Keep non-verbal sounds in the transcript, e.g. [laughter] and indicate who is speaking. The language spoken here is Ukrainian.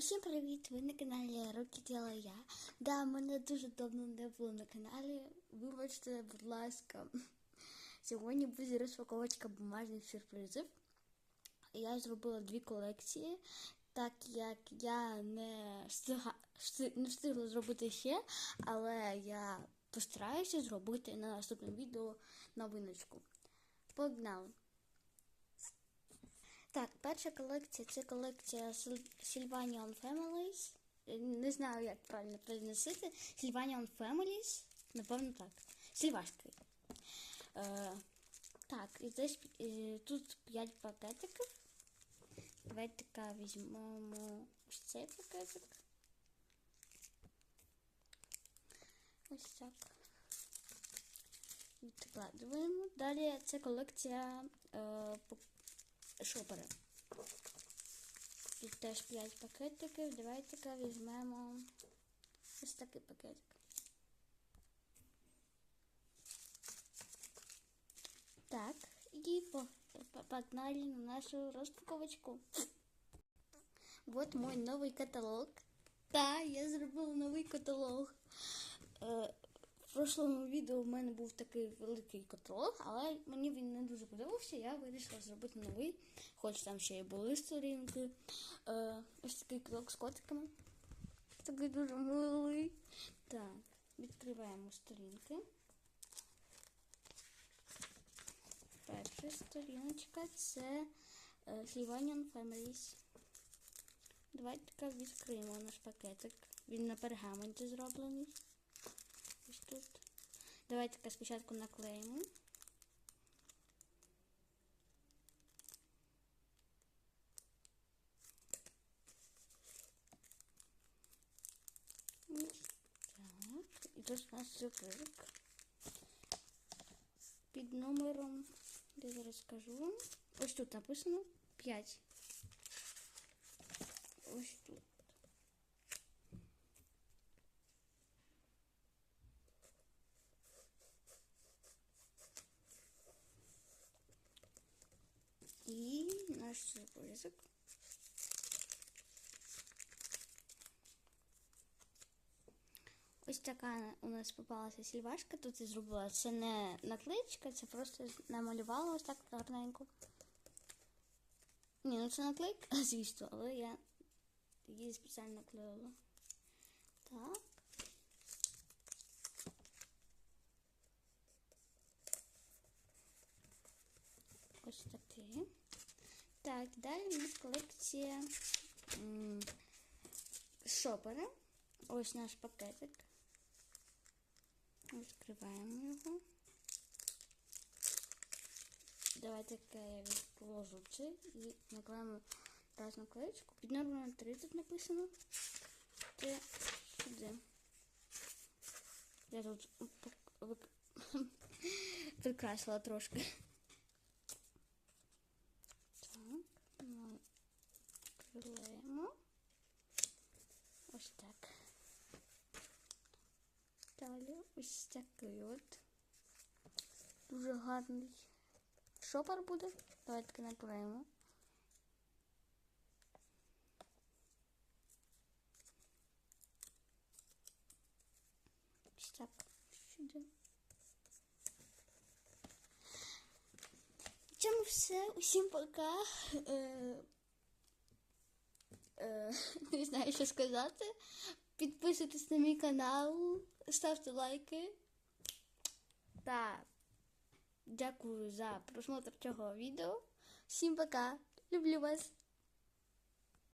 Speaker 1: Усім привіт! Ви на каналі Руки Діла Я. Да, мене дуже давно не було на каналі. Вибачте, будь ласка. Сьогодні буде розпаковочка бумажних сюрпризів. Я зробила дві колекції, так як я не встига, встиг- не встигла зробити ще, але я постараюся зробити на наступному відео новиночку. Погнали! Так, перша колекція це колекція Sylvanian Families. Е, Не знаю, як правильно произносити. Sylvanian Families. Напевно, так. Сільвашки. Е, так, і десь е, тут 5 пакетиків. Давайте візьмемо ось цей пакетик. Ось так. Відкладуємо. Далі це колекція е, шопери. Тут теж 5 пакетиків. Давайте візьмемо ось такий пакетик. Так, і по- по- погнали на нашу розпаковочку. Вот мой новий каталог. Так, я зробила новий каталог. В прошлому відео в мене був такий великий каталог, але мені він не дуже подобався. Я вирішила зробити новий, хоч там ще й були сторінки. Е, ось такий каталог з котиками. Такий дуже милий. Так, відкриваємо сторінки. Перша сторіночка це е, Sylvanian Families. Давайте відкриємо наш пакетик. Він на пергаменті зроблений. Ось тут. Давайте спочатку наклеїмо. Ось Так. І тут у нас сюрпризик. Під номером, де зараз скажу вам. Ось тут написано 5. Ось тут. Наш сюрпризик. Ось така у нас попалася сільвашка. Тут я зробила. Це не наклеєчка, це просто намалювала ось так гарненько. Ні, ну це наклейка, звісно, але я її спеціально наклеїла. Так. Ось такий. Так, далі у нас колекція шопера. Ось наш пакетик. Відкриваємо його. Давайте я відложу це і наклеїмо разну клеєчку. Під номером 3 тут написано. Це сюди. Я тут [laughs] прикрасила трошки. Так, ми клеїмо. Ось так. Далі ось такий от. Дуже гарний шопер буде. Давайте наклеїмо. Ось так. Сюди. В цьому все. Усім пока. [laughs] Не знаю, що сказати. Підписуйтесь на мій канал, ставте лайки. Та дякую за просмотр цього відео. Всім пока. Люблю вас.